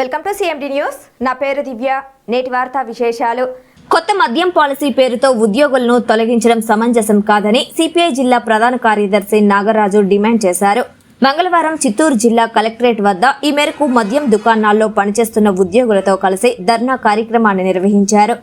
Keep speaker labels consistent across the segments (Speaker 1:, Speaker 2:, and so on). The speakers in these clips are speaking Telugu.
Speaker 1: Welcome to CMD news. నా పేరు దివ్య. నేటి వార్తా విశేషాలు. కొత్త మద్యం పాలసీ పేరుతో ఉద్యోగులను తొలగించడం సమంజసం కాదని సిపిఐ జిల్లా ప్రధాన కార్యదర్శి నాగరాజు డిమాండ్ చేశారు. మంగళవారం చిత్తూరు జిల్లా కలెక్టరేట్ వద్ద ఈ మేరకు మద్యం దుకాణాల్లో పనిచేస్తున్న ఉద్యోగులతో కలిసి ధర్నా కార్యక్రమాన్ని నిర్వహించారు.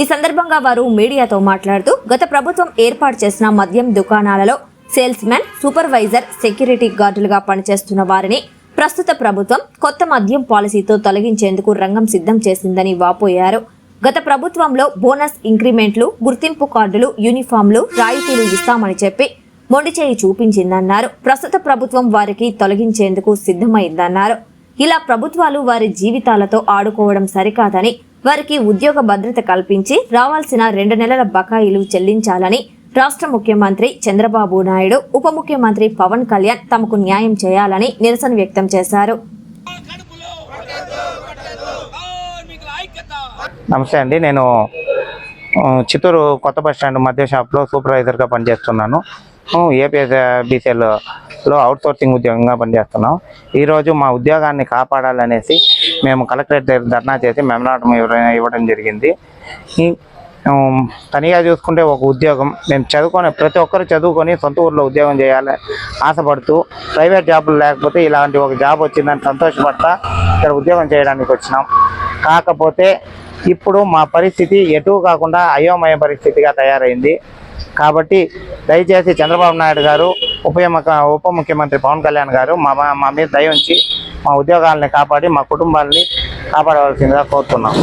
Speaker 1: ఈ సందర్భంగా వారు మీడియాతో మాట్లాడుతూ గత ప్రభుత్వం ఏర్పాటు చేసిన మద్యం దుకాణాలలో సేల్స్ మ్యాన్ సూపర్వైజర్ సెక్యూరిటీ గార్డులుగా పనిచేస్తున్న వారిని ప్రస్తుత ప్రభుత్వం కొత్త మద్యం పాలసీతో తొలగించేందుకు రంగం సిద్ధం చేసిందని వాపోయారు. గత ప్రభుత్వంలో బోనస్ ఇంక్రిమెంట్లు గుర్తింపు కార్డులు యూనిఫామ్లు రాయితీలు ఇస్తామని చెప్పి మొండిచేయి చూపించిందన్నారు. ప్రస్తుత ప్రభుత్వం వారికి తొలగించేందుకు సిద్ధమైందన్నారు. ఇలా ప్రభుత్వాలు వారి జీవితాలతో ఆడుకోవడం సరికాదని వారికి ఉద్యోగ భద్రత కల్పించి రావాల్సిన రెండు నెలల బకాయిలు చెల్లించాలని రాష్ట్ర ముఖ్యమంత్రి చంద్రబాబు నాయుడు ఉప ముఖ్యమంత్రి పవన్ కళ్యాణ్ తమకు న్యాయం చేయాలని నిరసన వ్యక్తం చేశారు.
Speaker 2: నమస్తే అండి. నేను చిత్తూరు కొత్త బస్ స్టాండ్ మధ్య షాప్లో సూపర్వైజర్గా పనిచేస్తున్నాను. ఏపీఎస్బీసీఎల్లో అవుట్ సోర్సింగ్ ఉద్యోగంగా పనిచేస్తున్నాం. ఈరోజు మా ఉద్యోగాన్ని కాపాడాలనేసి మేము కలెక్టరేట్ దగ్గర ధర్నా చేసి మెమరాటం ఇవ్వడం జరిగింది. తనిగా చూసుకుంటే ఒక ఉద్యోగం. మేము చదువుకొని ప్రతి ఒక్కరు చదువుకొని సొంత ఊర్లో ఉద్యోగం చేయాలని ఆశపడుతూ ప్రైవేట్ జాబులు లేకపోతే ఇలాంటి ఒక జాబ్ వచ్చిందని సంతోషపడతా ఇక్కడ ఉద్యోగం చేయడానికి వచ్చినాం. కాకపోతే ఇప్పుడు మా పరిస్థితి ఎటు కాకుండా అయోమయ పరిస్థితిగా తయారైంది. కాబట్టి దయచేసి చంద్రబాబు నాయుడు గారు ఉప ఉప ముఖ్యమంత్రి పవన్ కళ్యాణ్ గారు మా మా- మా మీద దయ ఉంచి మా ఉద్యోగాలని కాపాడి మా కుటుంబాలని కాపాడవలసిందిగా కోరుతున్నాం.